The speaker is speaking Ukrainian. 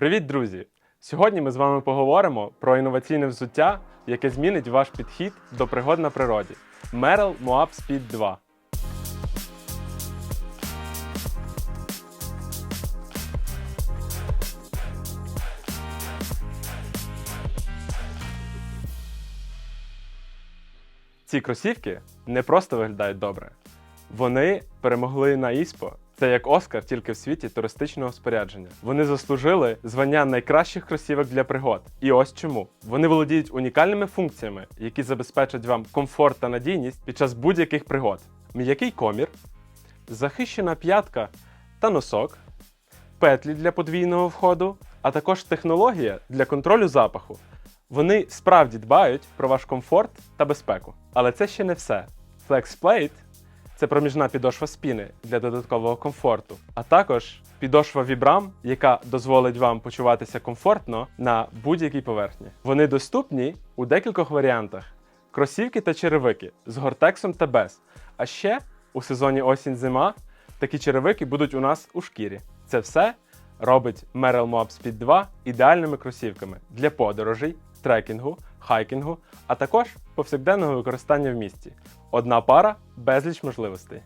Привіт, друзі! Сьогодні ми з вами поговоримо про інноваційне взуття, яке змінить ваш підхід до пригод на природі. Merrell Moab Speed 2. Ці кросівки не просто виглядають добре. Вони перемогли на ІСПО. Це як Оскар тільки в світі туристичного спорядження. Вони заслужили звання найкращих кросівок для пригод. І ось чому. Вони володіють унікальними функціями, які забезпечать вам комфорт та надійність під час будь-яких пригод. М'який комір, захищена п'ятка та носок, петлі для подвійного входу, а також технологія для контролю запаху. Вони справді дбають про ваш комфорт та безпеку. Але це ще не все. FlexPlate – це проміжна підошва спіни для додаткового комфорту, а також підошва Vibram, яка дозволить вам почуватися комфортно на будь-якій поверхні. Вони доступні у декількох варіантах: кросівки та черевики з гортексом та без. А ще у сезоні осінь-зима такі черевики будуть у нас у шкірі. Це все робить Merrell Moab Speed 2 ідеальними кросівками для подорожей, трекінгу, хайкінгу, а також повсякденного використання в місті. Одна пара безліч можливостей.